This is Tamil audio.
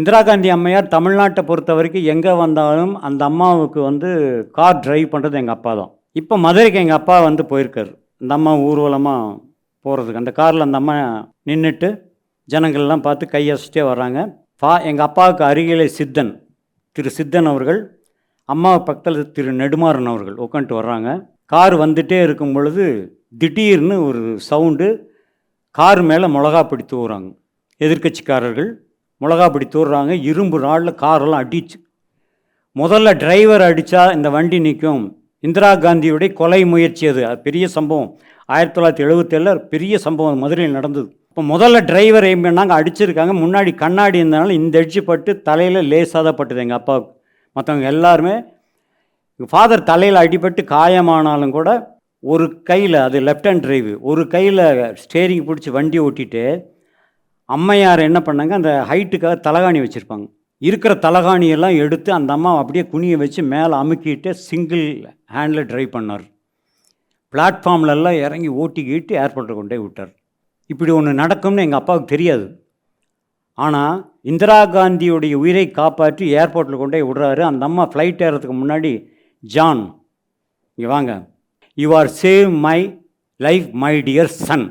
இந்திரா காந்தி அம்மையார் தமிழ்நாட்டை பொறுத்த வரைக்கும் எங்கே வந்தாலும் அந்த அம்மாவுக்கு வந்து கார் டிரைவ் பண்ணுறது எங்கள் அப்பா தான். இப்போ மதுரைக்கு எங்கள் அப்பா வந்து போயிருக்காரு. அந்த அம்மா ஊர்வலமாக போகிறதுக்கு அந்த காரில் அந்த அம்மா நின்றுட்டு ஜனங்கள்லாம் பார்த்து கையசிட்டே வர்றாங்க. பா எங்கள் அப்பாவுக்கு அருகிலே சித்தன் திரு சித்தன் அவர்கள் அம்மா பக்கத்தில் திரு நெடுமாறன் அவர்கள் உட்காந்துட்டு வர்றாங்க. கார் வந்துட்டே இருக்கும் பொழுது திடீர்னு ஒரு சவுண்டு கார் மேலே மிளகா பிடித்து ஊறாங்க. எதிர்க்கட்சிக்காரர்கள் மிளகா பிடி தூவுறாங்க இரும்பு நாளில் காரெல்லாம் அடிச்சு. முதல்ல டிரைவர் அடித்தா இந்த வண்டி நிற்கும் இந்திரா காந்தியுடைய கொலை முயற்சி அது. அது பெரிய சம்பவம். ஆயிரத்தி தொள்ளாயிரத்தி எழுபத்தேழில் பெரிய சம்பவம் மதுரையில் நடந்தது. இப்போ முதல்ல டிரைவர் எய்ம் பண்ணாங்க? அடிச்சிருக்காங்க. முன்னாடி கண்ணாடி இருந்தனால இந்த அடிச்சு பட்டு தலையில் லேசாக தான் பட்டுது எங்கள் அப்பாவுக்கு. மற்றவங்க எல்லாருமே ஃபாதர் தலையில் அடிபட்டு காயமானாலும் கூட ஒரு கையில் அது லெஃப்ட் ஹேண்ட் டிரைவு ஒரு கையில் ஸ்டேரிங் பிடிச்சி வண்டி ஓட்டிட்டு அம்மையார் என்ன பண்ணாங்க? அந்த ஹைட்டுக்காக தலகாணி வச்சுருப்பாங்க. இருக்கிற தலகாணியெல்லாம் எடுத்து அந்த அம்மா அப்படியே குனிய வச்சு மேலே அமுக்கிட்டு சிங்கிள் ஹேண்டில் ட்ரைவ் பண்ணார். பிளாட்ஃபார்ம்லெல்லாம் இறங்கி ஓட்டிக்கிட்டு ஏர்போர்ட்டில் கொண்டு போய் விட்டார். இப்படி ஒன்று நடக்கும்னு எங்கள் அப்பாவுக்கு தெரியாது. ஆனால் இந்திரா காந்தியுடைய உயிரை காப்பாற்றி ஏர்போர்ட்டில் கொண்டு போய் விடுறாரு. அந்த அம்மா ஃப்ளைட் ஏறதுக்கு முன்னாடி ஜான் இங்கே வாங்க. You are save my life my dear son